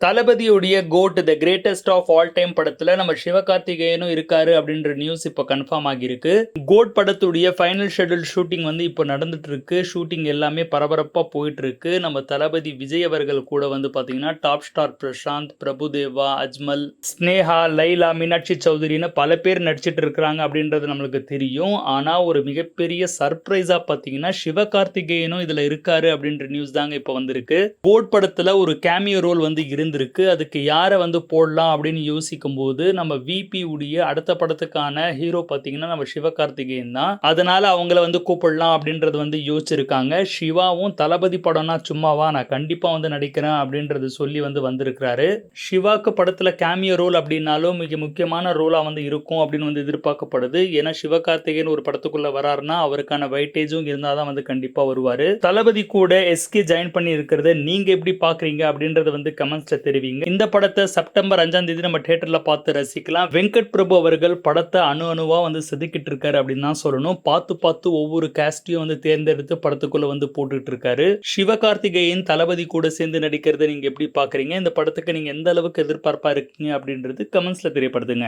தளபதியுடைய GOAT the greatest of all time படத்துல நம்ம சிவகார்த்திகேயனும் இருக்காரு அப்படின்ற நியூஸ் இப்போ கன்ஃபார்ம் ஆகியிருக்கு. கோட் படத்துடைய ஃபைனல் ஷெட்யூல் ஷூட்டிங் வந்து இப்போ நடந்துட்டு இருக்கு ஷூட்டிங் எல்லாமே பரபரப்பா போயிட்டு இருக்கு நம்ம தளபதி விஜய் அவர்கள் கூட வந்து பாத்தீங்கன்னா டாப் ஸ்டார் பிரசாந்த் பிரபுதேவா அஜ்மல் ஸ்னேஹா லைலா மீனாட்சி சௌதரின்னு பல பேர் நடிச்சிட்டு இருக்கிறாங்க அப்படின்றது நம்மளுக்கு தெரியும். ஆனா ஒரு மிகப்பெரிய சர்ப்ரைஸா பாத்தீங்கன்னா சிவகார்த்திகேயனும் இதுல இருக்காரு அப்படின்ற நியூஸ் தாங்க இப்போ வந்திருக்கு. கோட் படத்துல ஒரு கேமியோ ரோல் வந்து இருந்திருக்கு அதுக்கு யாரை வந்து போடலாம் அப்படின்னு யோசிக்கும் போது நம்ம விபி உடைய அடுத்த படத்துக்கான ஹீரோ பார்த்தீங்கன்னா நம்ம சிவகார்த்திகேயன் தான். அதனால அவங்கள வந்து கூப்பிடலாம் அப்படின்றது வந்து யோசிச்சிருக்காங்க. சிவாவும் தளபதி படம்னா சும்மாவா? நான் கண்டிப்பா வந்து நடிக்கிறேன் அப்படின்றது சொல்லி வந்து வந்திருக்கிறாரு. சிவாக்கு படத்துல கேமியோ ரோல் அப்படின்னாலும் மிக முக்கியமான ரோலா வந்து இருக்கும் அப்படின்னு வந்து எதிர்பார்க்கப்படுது. ஏன்னா சிவகார்த்திகேயன் ஒரு படத்துக்குள்ள வராருன்னா அவருக்கான வெயிட்டேஜும் இருந்தாதான் வந்து கண்டிப்பா வருவாரு. தளபதி கூட எஸ்கே ஜாயின் பண்ணி இருக்கிறத நீங்க எப்படி பாக்குறீங்க அப்படின்றத வந்து கமெண்ட்ஸ்ல தெரிவிங்க. இந்த படத்தை செப்டம்பர் அஞ்சாம் தேதி நம்ம தியேட்டர்ல பார்த்து ரசிக்கலாம். வெங்கட் பிரபு அவர்கள் படத்தை அணு அணுவா வந்து செதுக்கிட்டு இருக்காரு அப்படின்னு தான் சொல்லணும். பார்த்து பார்த்து ஒவ்வொரு கேஸ்டையும் வந்து தேர்ந்தெடுத்து படத்துக்குள்ள வந்து போட்டுட்டு இருக்காரு. சிவகார்த்திகேயன் தளபதி கூட சேர்ந்து நடிக்கிறத நீங்க எப்படி பாக்குறீங்க இந்த படத்துக்கு நீங்க எந்த அளவுக்கு எதிர்பார்ப்பா இருக்கீங்க அப்படின்றது கமெண்ட்ஸ்ல தெரியப்படுதுங்க